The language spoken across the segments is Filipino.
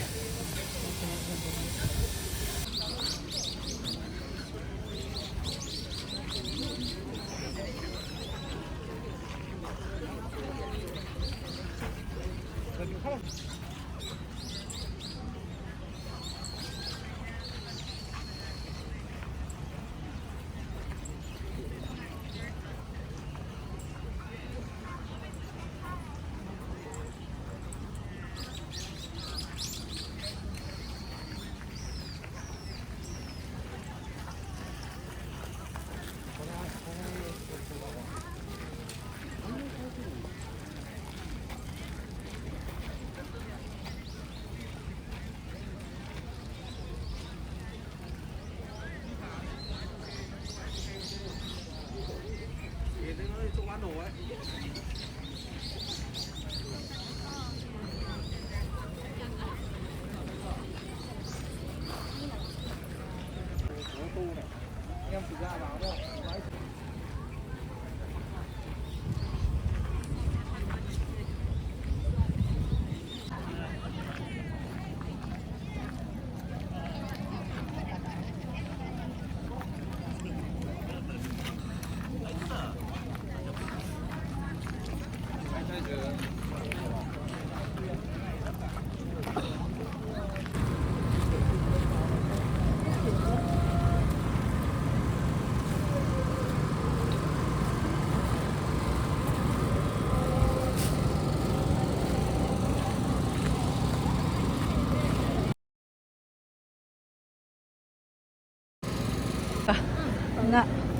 Yeah. 嗯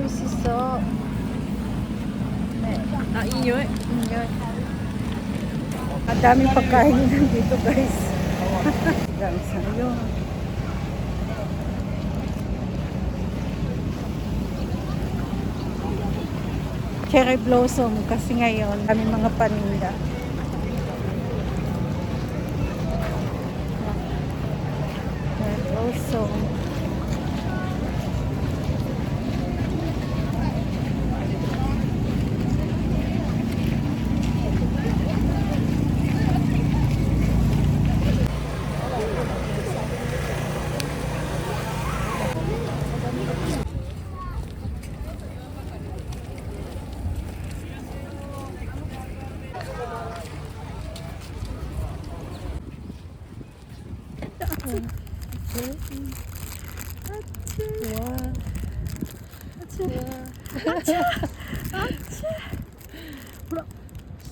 Wow, isiso. Ah, inyo eh. Yun. Ang daming pagkain dito guys. Dami sa yun. Cherry blossom kasi ngayon kami mga paninda. Cherry blossom.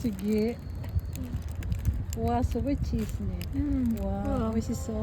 Sige. Wow, すごいチーズね。わあ、美味しそう。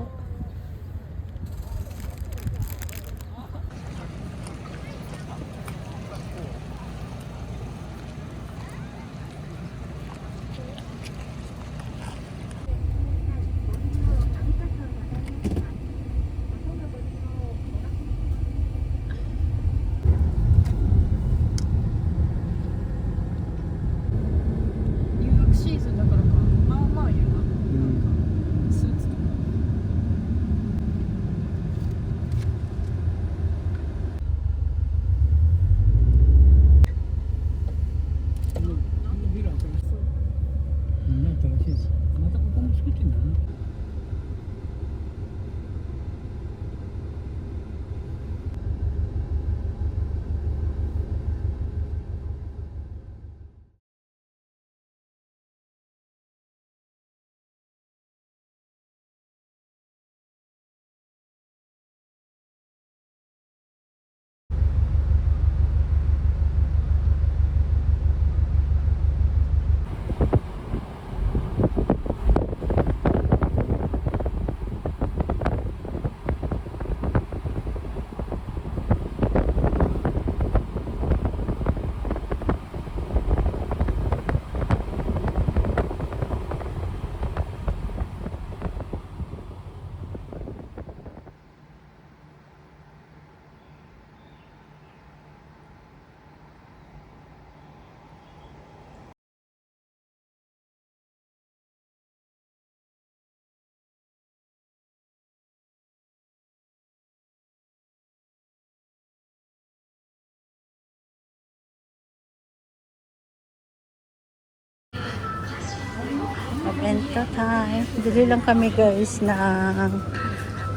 Obento time. Bili lang kami guys ng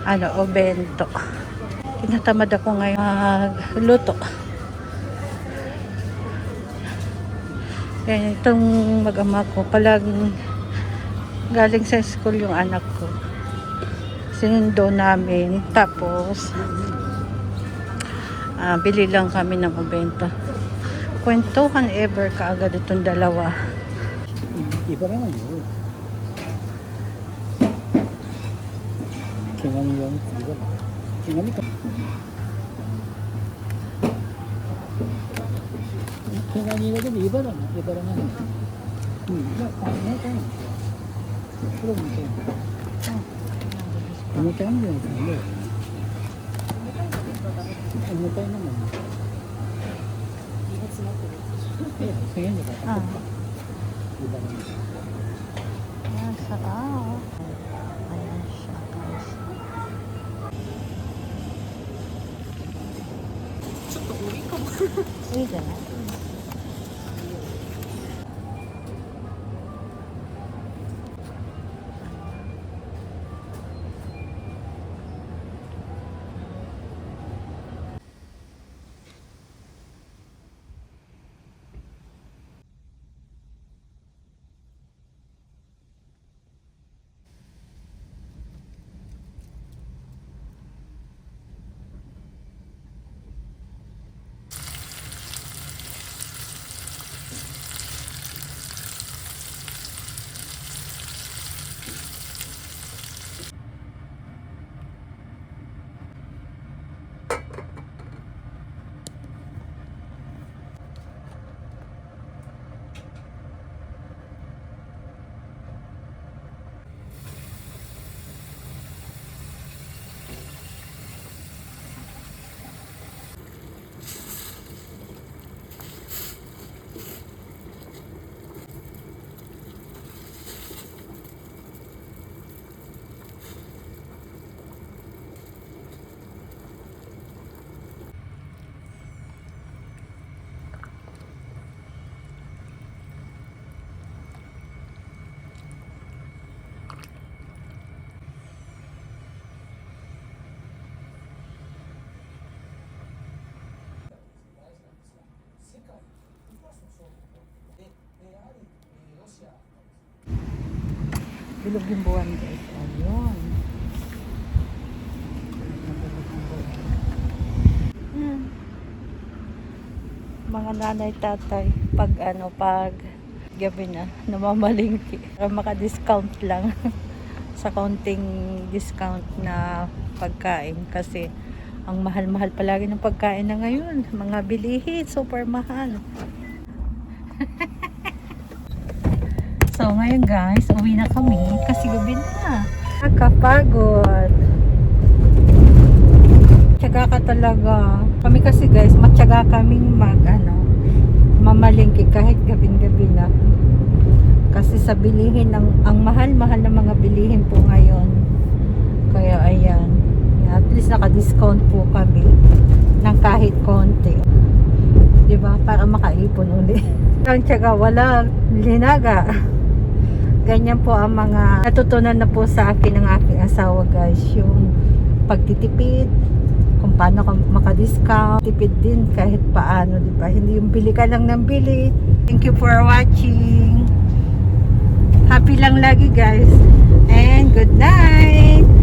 ano, obento. Tinatamad ako ngayon magluto. Kaya itong mag-ama ko, palag galing sa school yung anak ko. Sinundo namin. Tapos, ah, bili lang kami ng obento. Kwentuhan ever kaagad itong dalawa. Iba naman yun. Kingani yun. Iba na. Kingani ka. Kingani na din. Iba lang. Iba lang ano. Hmm. Iba. Kaya na tayo. Pero mo tayo. Ano tayo mo yun? Ano? Ano tayo naman? Eh, kaya niya ba? Ah. Iba lang. Ah, sarap. Ayan いいじゃない。Bilog yung buwan guys. Ayun. Hmm. Mga nanay tatay pag ano pag gabi na namamalingki para maka-discount lang sa counting discount na pagkain kasi ang mahal-mahal palagi ng pagkain na ngayon mga bilihin super mahal So, ngayon guys, uwi na kami kasi gabi na. Nakakapagod. Tiyaga ka talaga. Kami kasi guys, matyaga kaming mag, ano, mamalingki kahit gabing-gabi na. Kasi sa bilihin, ang, ang mahal-mahal na mga bilihin po ngayon. Kaya ayan. At least naka-discount po kami ng kahit konti. 'Di ba Para makaipon uli. Ang tiyaga, wala linaga ganyan po ang mga natutunan na po sa akin ng aking asawa guys. Yung pagtitipid kung paano ka makadiscount tipid din kahit paano di ba? Hindi yung bili ka lang ng bili. Thank you for watching. Happy lang lagi guys. And good night